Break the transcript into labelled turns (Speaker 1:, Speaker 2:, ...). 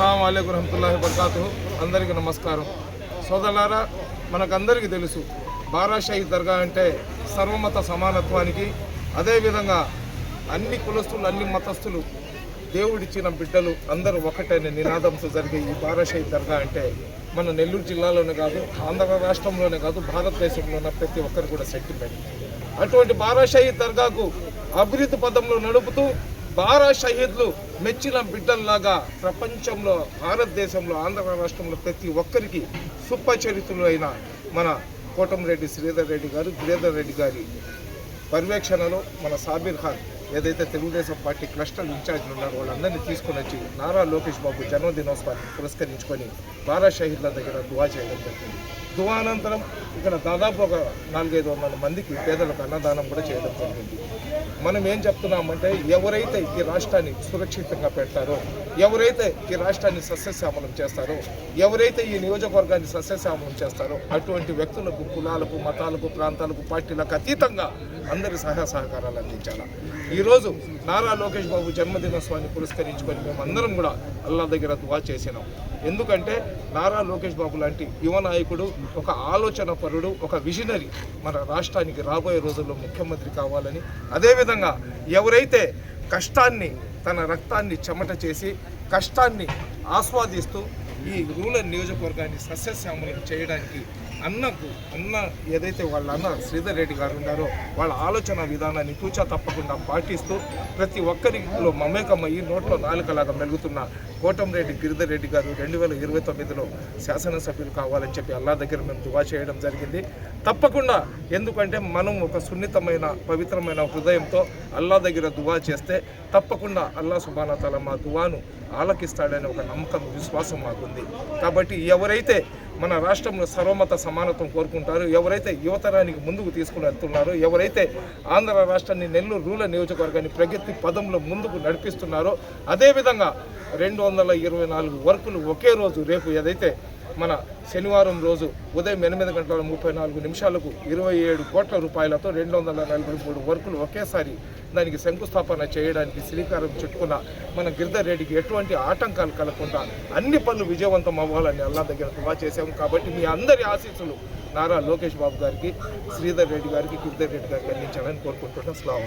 Speaker 1: అస్సలం అయికు రహమతుల్లాహి బర్కాతు అందరికీ నమస్కారం. సోదరులారా మనకందరికీ తెలుసు బారాషాహి దర్గా అంటే సర్వమత సమానత్వానికి అదేవిధంగా అన్ని కులస్తులు అన్ని మతస్థులు దేవుడిచ్చిన బిడ్డలు అందరూ ఒకటైన నినాదంతో జరిగే ఈ బారాషాహి దర్గా అంటే మన నెల్లూరు జిల్లాలోనే కాదు ఆంధ్ర రాష్ట్రంలోనే కాదు భారతదేశంలో ఉన్న ప్రతి ఒక్కరు కూడా సెంటిమెంట్ అటువంటి బారాషాహి దర్గాకు అభివృద్ధి పదంలో నడుపుతూ బారా షహీద్లు మెచ్చిన బిడ్డల్లాగా ప్రపంచంలో భారతదేశంలో ఆంధ్ర రాష్ట్రంలో ప్రతి ఒక్కరికి సుపచరితులైన మన కోటంరెడ్డి శ్రీధర్ రెడ్డి గారు గిరిధర్ రెడ్డి గారి పర్యవేక్షణలో మన సాబీర్ ఖాన్ ఏదైతే తెలుగుదేశం పార్టీ క్లస్టర్ ఇన్ఛార్జ్లు ఉన్నారో వాళ్ళందరినీ తీసుకుని వచ్చి నారా లోకేష్ బాబు జన్మదినోత్సవాన్ని పురస్కరించుకొని బారా షహీద్ల దగ్గర దువా చేయడం జరిగింది. దువానంతరం ఇక్కడ దాదాపు ఒక నాలుగైదు వందల మందికి పేదలకు అన్నదానం కూడా చేయడం జరిగింది. మనం ఏం చెప్తున్నామంటే ఎవరైతే ఈ రాష్ట్రాన్ని సురక్షితంగా పెడతారో ఎవరైతే ఈ రాష్ట్రాన్ని సస్యశ్యామలం చేస్తారో ఎవరైతే ఈ నియోజకవర్గాన్ని సస్యశ్యామలం చేస్తారో అటువంటి వ్యక్తులకు కులాలకు మతాలకు ప్రాంతాలకు పార్టీలకు అతీతంగా అందరి సహాయ సహకారాలు అందించాలి? ఈరోజు నారా లోకేష్ బాబు జన్మదినోత్సవాన్ని పురస్కరించుకొని మేమందరం కూడా అల్లా దగ్గర దువా చేసినాం. ఎందుకంటే నారా లోకేష్ బాబు లాంటి యువ నాయకుడు ఒక ఆలోచన పరుడు ఒక విజనరీ మన రాష్ట్రానికి రాబోయే రోజుల్లో ముఖ్యమంత్రి కావాలని అదేవిధంగా ఎవరైతే కష్టాన్ని తన రక్తాన్ని చెమట చేసి కష్టాన్ని ఆస్వాదిస్తూ ఈ రూరల్ నియోజకవర్గాన్ని సస్యశ్యామలం చేయడానికి అన్నకు అన్న ఏదైతే వాళ్ళ అన్న శ్రీధర్ రెడ్డి గారు ఉన్నారో వాళ్ళ ఆలోచన విధానాన్ని తూచా తప్పకుండా పాటిస్తూ ప్రతి ఒక్కరిలో మమేకమయ్యి నోట్లో నాలుకలాగా మెలుగుతున్న కోటంరెడ్డి గిరిధర్ రెడ్డి గారు రెండు వేల ఇరవై తొమ్మిదిలో శాసనసభ్యులు కావాలని చెప్పి అల్లా దగ్గర మేము దువా చేయడం జరిగింది. తప్పకుండా ఎందుకంటే మనం ఒక సున్నితమైన పవిత్రమైన హృదయంతో అల్లా దగ్గర దువా చేస్తే తప్పకుండా అల్లా సుబానతల మా దువాను ఆలకిస్తాడనే ఒక నమ్మకం విశ్వాసం మాకుంది. కాబట్టి ఎవరైతే మన రాష్ట్రంలో సర్వమత సమానత్వం కోరుకుంటారు. ఎవరైతే యువతరానికి ముందుకు తీసుకుని వెళ్తున్నారో ఎవరైతే ఆంధ్ర రాష్ట్రాన్ని నెల్లూరు రూరల్ నియోజకవర్గాన్ని ప్రగతి పదంలో ముందుకు నడిపిస్తున్నారో అదేవిధంగా రెండు వందల ఇరవై నాలుగు వర్కులు ఒకే రోజు రేపు ఏదైతే మన శనివారం రోజు ఉదయం ఎనిమిది గంటల ముప్పై నాలుగు నిమిషాలకు ఇరవై ఏడు కోట్ల రూపాయలతో రెండు వందల నలభై మూడు వర్కులు ఒకేసారి దానికి శంకుస్థాపన చేయడానికి శ్రీకారం చుట్టుకున్న మన గిరిధర్ రెడ్డికి ఎటువంటి ఆటంకాలు కలగకుండా అన్ని పనులు విజయవంతం అవ్వాలని అల్లా దగ్గర దువా చేశాము కాబట్టి మీ అందరి ఆశీస్సులు నారా లోకేష్ బాబు గారికి శ్రీధర్ రెడ్డి గారికి గిరిధర్ రెడ్డి గారికి అందించాలని కోరుకుంటున్నాం. స్లాం